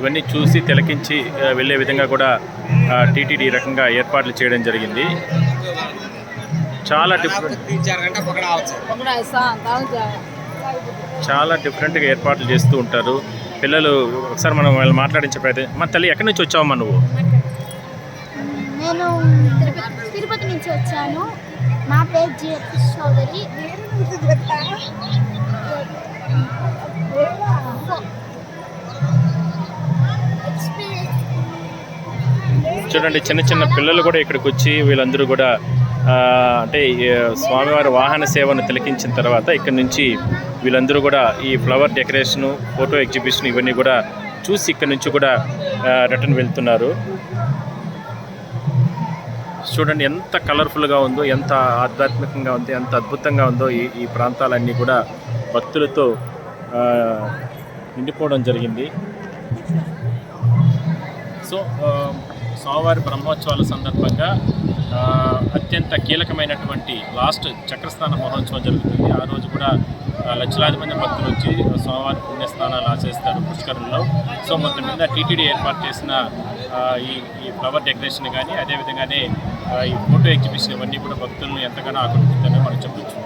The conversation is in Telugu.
ఇవన్నీ చూసి తిలకించి వెళ్ళే విధంగా కూడా టీటీడీ రకంగా ఏర్పాట్లు చేయడం జరిగింది. చాలా డిఫరెంట్ చాలా డిఫరెంట్గా ఏర్పాట్లు చేస్తూ ఉంటారు. పిల్లలు ఒకసారి మనం వాళ్ళు మాట్లాడించే ప్రయత్నం మన తల్లి ఎక్కడి నుంచి వచ్చావమ్మా నువ్వు? నేను తిరుపతి నుంచి వచ్చాను. నా పేరు చౌదరి. చూడండి చిన్న చిన్న పిల్లలు కూడా ఇక్కడికి వచ్చి వీళ్ళందరూ కూడా అంటే స్వామివారి వాహన సేవను తిలకించిన తర్వాత ఇక్కడ నుంచి వీళ్ళందరూ కూడా ఈ ఫ్లవర్ డెకరేషను ఫోటో ఎగ్జిబిషన్ ఇవన్నీ కూడా చూసి ఇక్కడ నుంచి కూడా రిటర్న్ వెళ్తున్నారు. చూడండి ఎంత కలర్ఫుల్గా ఉందో ఎంత ఆధ్యాత్మికంగా ఉందో ఎంత అద్భుతంగా ఉందో ఈ ఈ ప్రాంతాలన్నీ కూడా భక్తులతో నిండిపోవడం జరిగింది. సో స్వామివారి బ్రహ్మోత్సవాల సందర్భంగా అత్యంత కీలకమైనటువంటి లాస్ట్ చక్రస్నాన మహోత్సవం జరుగుతుంది. ఆ రోజు కూడా లక్షలాది మంది భక్తులు వచ్చి స్వామివారి పుణ్యస్నానాలు ఆచరిస్తారు పుష్కరంలో. సో మొత్తం మీద టీటీడీ ఏర్పాటు చేసిన ఈ ఈ ఫ్లవర్ డెకరేషన్ కానీ అదేవిధంగానే ఈ ఫోటో ఎగ్జిబిషన్ ఇవన్నీ కూడా భక్తులను ఎంతగానో ఆకట్టుకుంటాయని మనం చెప్పచ్చు.